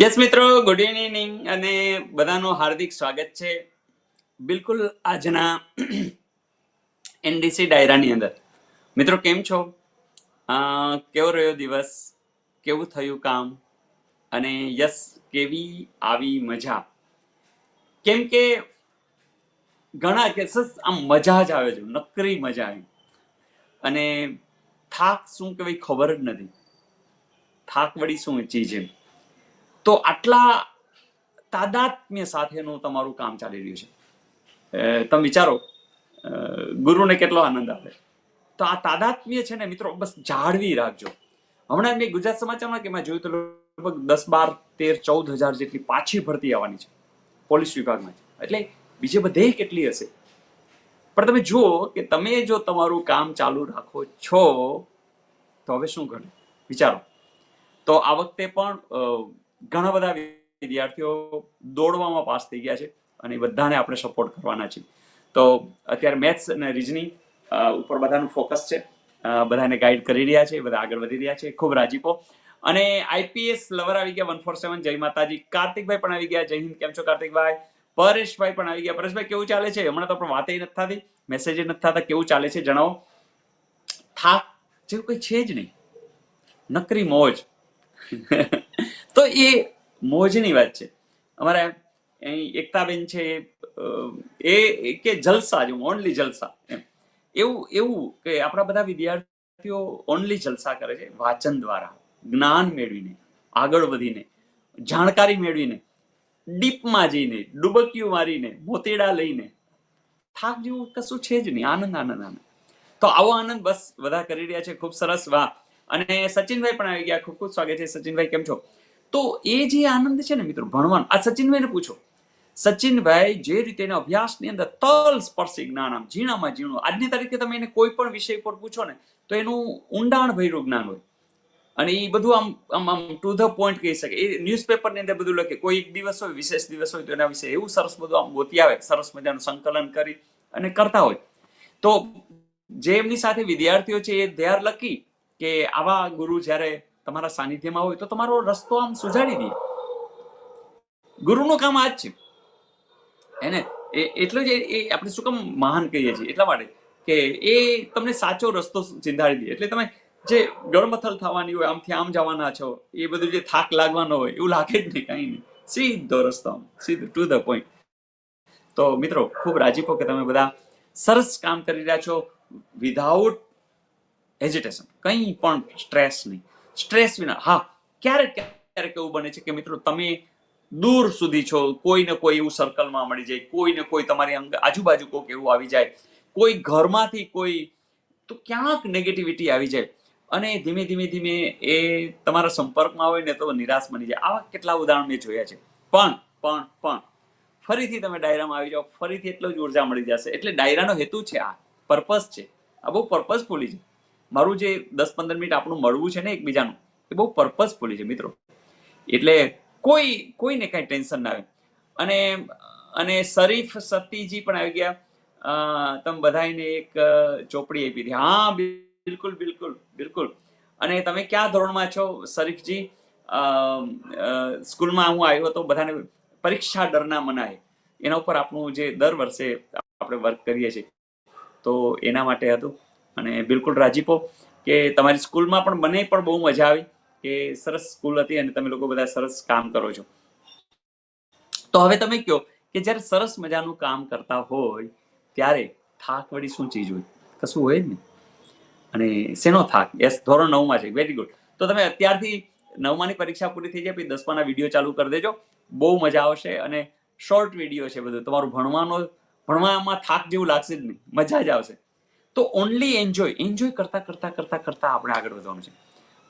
Yes મિત્રો good evening અને બધાનું હાર્દિક સ્વાગત છે. બિલકુલ આજના એનડીસી ડાયરાની અંદર. મિત્રો, કેમ છો? કેવો રહ્યો દિવસ? કેવું થયું કામ? અને યસ, કેવી આવી મજા? કેમ કે ઘણા કેસીસ આમ મજા જ આવે છે, નકરી મજા આવી. અને થાક શું કહેવાય ખબર જ નથી. થાક વળી શું ચીજ એમ તો આટલા તાદાત્મ્ય સાથેનું તમારું કામ ચાલી રહ્યું છે. તમે વિચારો ગુરુને કેટલો આનંદ આવે. તો આ તાદાત્મ્ય છે ને મિત્રો, બસ જાળવી રાખજો. હમણાં મેં ગુજરાત સમાચારમાં કે મેં જોયું તો લગભગ દસ બાર તેર ચૌદ હજાર જેટલી પાછી ભરતી આવવાની છે. પોલીસ વિભાગમાં એટલે બીજે બધે કેટલી હશે? પણ તમે જુઓ કે તમે જો તમારું કામ ચાલુ રાખો છો, તો હવે શું ઘટે વિચારો. તો આ વખતે પણ ઘણા બધા વિદ્યાર્થીઓ દોડવામાં પાસ થઈ ગયા છે અને બધાને આપણે સપોર્ટ કરવાના છે. તો અત્યારે મેથ્સ અને રિઝનિંગ ઉપર બધાનું ફોકસ છે. બધાને ગાઈડ કરી રહ્યા છે, બધા આગળ વધી રહ્યા છે. ખૂબ રાજીપો. અને આઈપીએસ લવર આવી ગયા વન ફોર સેવન જય માતાજી. કાર્તિકભાઈ પણ આવી ગયા. જય હિન્દ. કેમ છો કાર્તિકભાઈ? પરેશભાઈ પણ આવી ગયા. પરેશભાઈ, કેવું ચાલે છે? હમણાં તો આપણે વાતે નથી થતી. મેસેજ નથી થતા. કેવું ચાલે છે? જણાવો. થાક. જેવું કંઈ છે જ નહીં. નકરી મોજ. તો એ મોજની વાત છે. અમારા અહીં એકતાબેન છે એ કે જલસા જ ઓનલી જલસા એમ. એવું એવું કે આપણા બધા વિદ્યાર્થીઓ ઓનલી જલસા કરે છે, વાંચન દ્વારા, જ્ઞાન મેળવીને, આગળ વધીને, જાણકારી મેળવીને, ડીપમાં જઈને ડૂબકીઓ મારીને, મોતીડા લઈને, થાક જેવું કશું છે જ નહીં, આનંદ આનંદ આનંદ. તો આવો આનંદ બસ, બધા કરી રહ્યા છે, ખૂબ સરસ, વાહ. અને સચિનભાઈ પણ આવી ગયા, ખૂબ ખૂબ સ્વાગત છે. સચિનભાઈ, કેમ છો? તો એ જે આનંદ છે ને મિત્રો, ભણવાનો. આ સચિનભાઈને પૂછો. સચિનભાઈ જે રીતે એના અભ્યાસની અંદર તલ સ્પર્શી જ્ઞાન, આમ ઝીણામાં ઝીણું. આજની તારીખે તમે એને કોઈ પણ વિષય પર પૂછો ને, તો એનું ઊંડાણ ભર્યું જ્ઞાન હોય. અને એ બધું આમ આમ આમ ટુ ધ પોઈન્ટ કહી શકે. એ ન્યૂઝપેપરની અંદર બધું લખે. કોઈ એક દિવસ હોય, વિશેષ દિવસ હોય, તો એના વિશે એવું સરસ બધું આમ ગોતી આવે. સરસ મજાનું સંકલન કરી અને કરતા હોય. તો જે એમની સાથે વિદ્યાર્થીઓ છે એ ધ્યાર લખી કે આવા ગુરુ જ્યારે તમારા સાનિધ્યમાં હોય તો તમારો રસ્તો આમ સુજાડી દે. ગુરુનું કામ આ જ છે. એને એટલું જ એ- આપણે શું કામ મહાન કહીએ છીએ? એટલા માટે કે એ તમને સાચો રસ્તો ચિંધાડી દે. એટલે તમે જે ગળમથલ થવાની હોય, આમથી આમ જવાના છો, એ બધું જે થાક લાગવાનો હોય, એવું લાગે જ નહીં કાંઈ નહીં. સીધો રસ્તો સીધું ટુ ધ પોઈન્ટ તો મિત્રો, ખૂબ રાજીપો કે તમે બધા સરસ કામ કરી રહ્યા છો વિધાઉટ હેઝિટેશન કંઈ પણ સ્ટ્રેસ નહીં. સ્ટ્રેસ વિના. હા ક્યારેક ક્યારેક એવું બને છે કે મિત્રો તમે દૂર સુધી છો કોઈ ને કોઈ એવું સર્કલમાં મળી જાય કોઈ ને કોઈ તમારી અંગ, આજુબાજુ કોઈક એવું આવી જાય, કોઈ ઘરમાંથી કોઈ, તો ક્યાંક નેગેટિવિટી આવી જાય. અને ધીમે ધીમે ધીમે એ તમારા સંપર્કમાં હોય ને તો નિરાશ બની જાય. આવા કેટલા ઉદાહરણ મેં જોયા છે. પણ પણ પણ, ફરીથી તમે ડાયરામાં આવી જાઓ, ફરીથી એટલો જ ઊર્જા મળી જશે. એટલે ડાયરાનો હેતુ છે આ. પર્પસ છે. આ બહુ પર્પઝફુલી છે. મારું જે દસ પંદર મિનિટ આપણું મળવું છે ને એકબીજાનું, એ બહુ પર્પઝફુલી છે મિત્રો. એટલે કોઈ, કોઈને કાંઈ ટેન્શન ના આવે. અને અને શરીફ સતીજી પણ આવી ગયા. તમે બધાને એક ચોપડી આપી હતી. હા, બિલકુલ બિલકુલ બિલકુલ. અને તમે ક્યાં ધોરણમાં છો, શરીફજી? સ્કૂલમાં હું આવ્યો હતો, બધાને પરીક્ષા ડરના મનાય. એના ઉપર આપણું જે દર વર્ષે આપણે વર્ક કરીએ છીએ. તો એના માટે હતું. અને બિલકુલ રાજીપો કે તમારી સ્કૂલમાં પણ મને પણ બહુ મજા આવી કે સરસ સ્કૂલ હતી અને તમે લોકો બધા સરસ કામ કરો છો. તો હવે તમે કહો કે જ્યારે સરસ મજાનું કામ કરતા હોય ત્યારે થાક વળી શું ચીજ હોય? કશું હોય જ નહીં. અને શેનો થાક? યસ ધોરણ નવમાં છે. વેરી ગુડ તો તમે અત્યારથી નવમાની પરીક્ષા પૂરી થઈ જાય પછી દસમાના વીડિયો ચાલુ કરી દેજો. બહુ મજા આવશે અને શોર્ટ વીડિયો છે બધું. તમારું ભણવાનો, ભણવામાં થાક જેવું લાગશે જ નહીં. મજા જ આવશે. તો ઓનલી એન્જોય એન્જોય કરતા કરતા કરતા કરતા આપણે આગળ વધવાનું છે.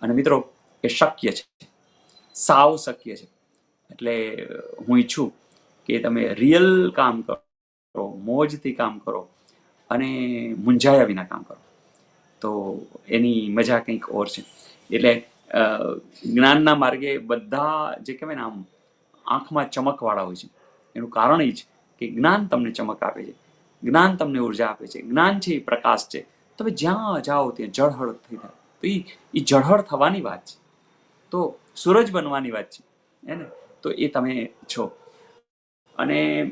અને મિત્રો, એ શક્ય છે. સાવ શક્ય છે. એટલે હું ઈચ્છું કે તમે રિયલ કામ કરો, મોજથી કામ કરો અને મૂંઝાયા વિના કામ કરો. તો એની મજા કંઈક ઓર છે. એટલે જ્ઞાનના માર્ગે બધા જે કહેવાય ને આમ આંખમાં ચમકવાળા હોય છે. એનું કારણ એ જ કે જ્ઞાન તમને ચમક આપે છે. જ્ઞાન તમને ઊર્જા આપે છે. જ્ઞાન છે, એ પ્રકાશ છે. તમે જ્યાં જાઓ, ત્યાં જળહળ થઈ થાય તો એ એ જળહળ થવાની વાત છે. તો સૂરજ બનવાની વાત છે. હે ને? તો એ તમે છો. અને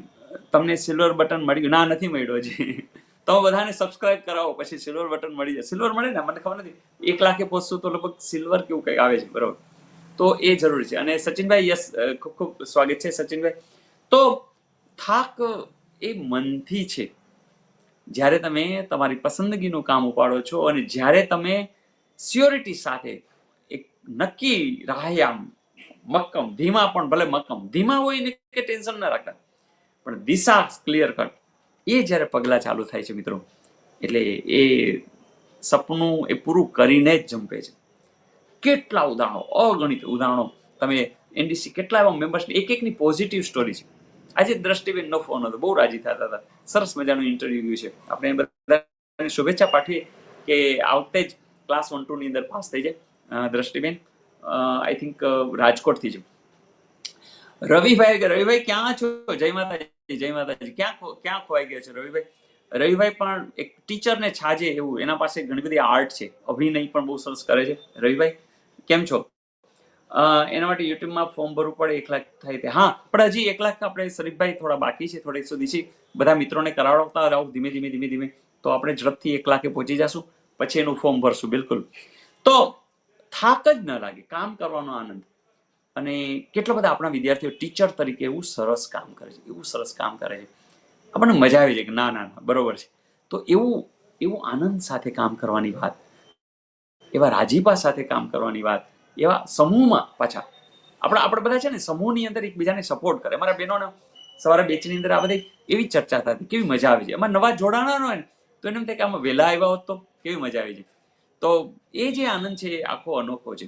તમને સિલ્વર બટન મળી ગયું. ના, નથી મળ્યો હજી. તમે બધાને સબસ્ક્રાઇબ કરાવો, પછી સિલ્વર બટન મળી જાય. સિલ્વર મળે ને? મને ખબર નથી. એક લાખે પહોંચશું તો લગભગ સિલ્વર કેવું કંઈક આવે છે, બરોબર. તો એ જરૂરી છે. અને સચિનભાઈ, યસ ખૂબ ખૂબ સ્વાગત છે સચિનભાઈ. તો થાક એ મનથી છે. જ્યારે તમે તમારી પસંદગીનું કામ ઉપાડો છો અને જ્યારે તમે સ્યોરિટી સાથે એક નક્કી રાહયામ, મક્કમ, ધીમા પણ ભલે મક્કમ, ધીમા હોય ને કે ટેન્શન ના રાખતા, પણ દિશા ક્લિયર કટ એ જ્યારે પગલાં ચાલુ થાય છે મિત્રો, એટલે એ સપનું એ પૂરું કરીને જ જંપે છે. કેટલા ઉદાહરણો, અગણિત ઉદાહરણો. તમે એનડીસી કેટલા એવા મેમ્બર્સ એક એકની પોઝિટિવ સ્ટોરી છે. આજે દ્રષ્ટિબેન નો ફોન હતો. બહુ રાજી થતા હતા. સરસ મજાનું ઇન્ટરવ્યુ ગયું છે. આપણે બધાને શુભેચ્છા પાઠવીએ કે આવતે જ ક્લાસ વન ટુ ની અંદર પાસ થઈ જાય. દ્રષ્ટિબેન આઈ થિંક રાજકોટથી છે. રવિભાઈ રવિભાઈ ક્યાં છો? જય માતાજી જય માતાજી. ક્યાં ક્યાં ખોવાઈ ગયા છે રવિભાઈ? રવિભાઈ પણ એક ટીચર ને છાજે એવું, એના પાસે ઘણી બધી આર્ટ છે. અભિનય પણ બહુ સરસ કરે છે. રવિભાઈ, કેમ છો? એના માટે યુટ્યુબમાં ફોર્મ ભરવું પડે, એક લાખ થાય તે. હા, પણ હજી એક લાખ આપણે શરીફભાઈ થોડા બાકી છે થોડીક સુધી છે. બધા મિત્રોને કરાવતા રહો, ધીમે ધીમે ધીમે ધીમે. તો આપણે ઝડપથી એક લાખે પહોંચી જશું. પછી એનું ફોર્મ ભરશું, બિલકુલ. તો થાક જ ન લાગે, કામ કરવાનો આનંદ. અને કેટલા બધા આપણા વિદ્યાર્થીઓ ટીચર તરીકે એવું સરસ કામ કરે છે, એવું સરસ કામ કરે છે. આપણને મજા આવે છે કે ના ના, બરોબર છે. તો એવું એવું આનંદ સાથે કામ કરવાની વાત, એવા રાજીપા સાથે કામ કરવાની વાત એવા સમૂહમાં પાછા. આપણે આપણે બધા છે ને સમૂહની અંદર એકબીજાને સપોર્ટ કરે. મારા બહેનોને સવારે બેચની અંદર આ બધી એવી ચર્ચા થતી કેવી મજા આવી છે. એમાં નવા જોડાણા હોય ને, તો એને એમ થાય કે આમાં વહેલા આવ્યા હોત તો કેવી મજા આવી છે. તો એ જે આનંદ છે એ આખો અનોખો છે.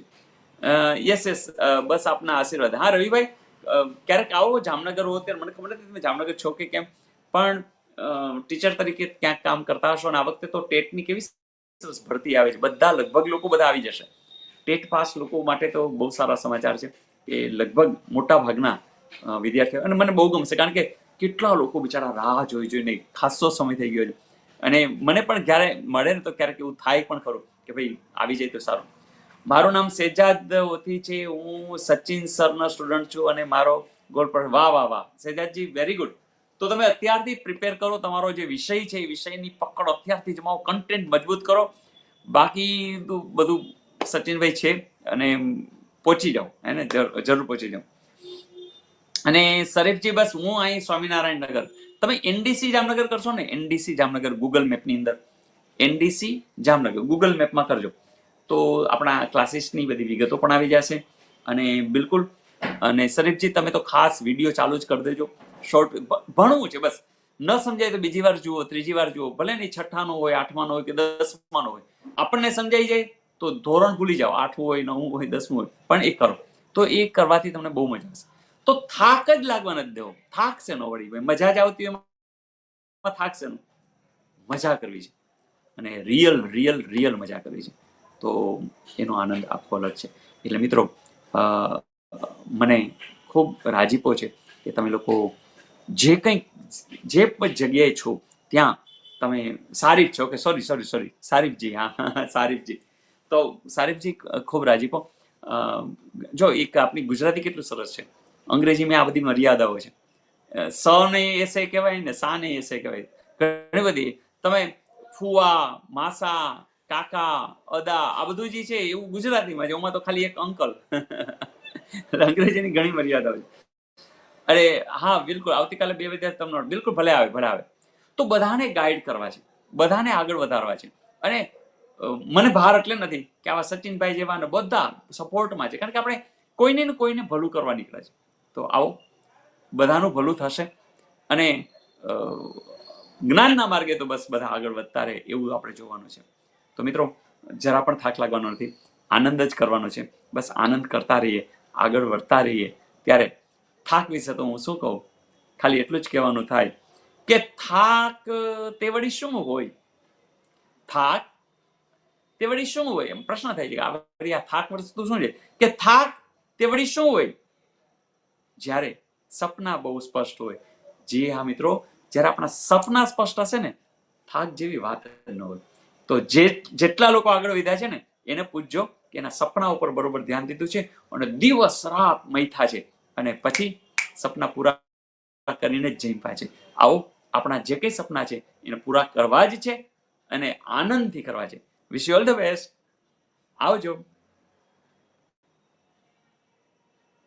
યસ યસ બસ આપના આશીર્વાદ. હા, રવિભાઈ ક્યારેક આવો જામનગર હો ત્યારે મને ખબર નથી તમે જામનગર છો કે કેમ, પણ ટીચર તરીકે ક્યાંક કામ કરતા હશો અને આ વખતે તો ટેટની કેવી ભરતી આવે છે. બધા લગભગ લોકો બધા આવી જશે. ટેટ પાસ લોકો માટે તો બહુ સારા સમાચાર છે કે લગભગ મોટા ભાગના વિદ્યાર્થીઓ, અને મને બહુ ગમશે કારણ કે કેટલા લોકો બિચારા રાહ જોઈ જોઈને ખાસો સમય થઈ ગયો છે. અને મને પણ જ્યારે મળે ને તો ક્યારેક એવું થાય પણ ખરું કે ભાઈ આવી જાય તો સારું. મારું નામ સેજાદ ઓથી છે, હું સચિન સરનો સ્ટુડન્ટ છું અને મારો ગોલ પર વાહ વાહ વાહ, સેજાદજી વેરી ગુડ તો તમે અત્યારથી પ્રિપેર કરો, તમારો જે વિષય છે, એ વિષયની પકડ અત્યારથી જમાવો કન્ટેન્ટ મજબૂત કરો. બાકી બધું સચિનભાઈ છે અને પહોંચી જાઓ એને જરૂર પહોંચી જાઓ અને શરીફજી, બસ હું અહીં સ્વામિનારાયણ નગર. તમે એનડીસી જામનગર કરશો ને? એનડીસી જામનગર ગૂગલ મેપની અંદર. એનડીસી જામનગર ગૂગલ મેપમાં કરજો. તો આપણા ક્લાસીસની બધી વિગતો પણ આવી જશે. અને બિલકુલ, અને શરીફજી, તમે તો ખાસ વીડિયો ચાલુ જ કરી દેજો. શોર્ટ ભણવું છે, બસ. ન સમજાય તો બીજી વાર જુઓ, ત્રીજી વાર જુઓ. ભલે નહીં છઠ્ઠાનો હોય, આઠમાનો હોય કે દસમાનો હોય. આપણને સમજાઈ જાય. તો ધોરણ ભૂલી જાઓ. આઠમું હોય, નવમું હોય, દસમું હોય, પણ એ કરો. તો એ કરવાથી તમને બહુ મજા આવશે. તો થાક જ લાગવા નથી દેવો. થાક છે નો વળી ભાઈ. મજા જ આવતી હોય થાક છે નો. મજા કરવી છે. અને રિયલ રિયલ રિયલ મજા કરવી છે. તો એનો આનંદ આખો અલગ છે. એટલે મિત્રો મને ખૂબ રાજીપો છે કે તમે લોકો જે કંઈક, જે પણ જગ્યાએ છો, ત્યાં તમે સારીફ છો કે સોરી સોરી સોરી સારીફજી હા, સારીફજી. તો સારીફજી ખૂબ રાજીપો. જો એક આપણી ગુજરાતી કેટલું સરસ છે. અંગ્રેજીમાં આ બધી મર્યાદાઓ છે. સ ને એસે કહેવાય ને સા ને એસે કહેવાય. ઘણી બધી. તમે ફુવા, માસા, કાકા, અદા, આ બધું જે છે એવું ગુજરાતીમાં છે એમાં તો ખાલી એક અંકલ. અંગ્રેજીની ઘણી મર્યાદાઓ છે. અરે, હા, બિલકુલ. આવતીકાલે બે વિદ્યાર્થી તમને, બિલકુલ ભલે આવે ભલે આવે. તો બધાને ગાઈડ કરવા છે. બધાને આગળ વધારવા છે. અને મને ભાર એટલે નથી કે આવા સચિનભાઈ જેવા ને બધા સપોર્ટમાં છે. કારણ કે આપણે કોઈને ને કોઈને ભલું કરવા નીકળે છે. તો આવો, બધાનું ભલું થશે અને જ્ઞાનના માર્ગે તો બસ બધા આગળ વધતા રહે એવું આપણે જોવાનું છે. તો મિત્રો, જરા પણ થાક લાગવાનો નથી. આનંદ જ કરવાનો છે. બસ આનંદ કરતા રહીએ, આગળ વધતા રહીએ. ત્યારે થાક વિશે તો હું શું કહું? ખાલી એટલું જ કહેવાનું થાય કે થાક તે વળી શું હોય? થાક તે વળી શું હોય? એમ પ્રશ્ન થાય છે કે આ આ થાક વસ્તુ શું છે? કે થાક તે વળી શું હોય? જ્યારે સપના બહુ સ્પષ્ટ હોય. જે હા, મિત્રો, જ્યારે આપણા સપના સ્પષ્ટ હશે ને, થાક જેવી વાત ન હોય. તો જે જેટલા લોકો આગળ વધ્યા છે ને, એને પૂછજો કે એના સપના ઉપર બરોબર ધ્યાન દીધું છે અને દિવસ રાત મૈથા છે અને પછી સપના પૂરા કરીને જ જઈ છે. આવો, આપણા જે કંઈ સપના છે એને પૂરા કરવા જ છે અને આનંદથી કરવા છે. Wish you all the best આવજો.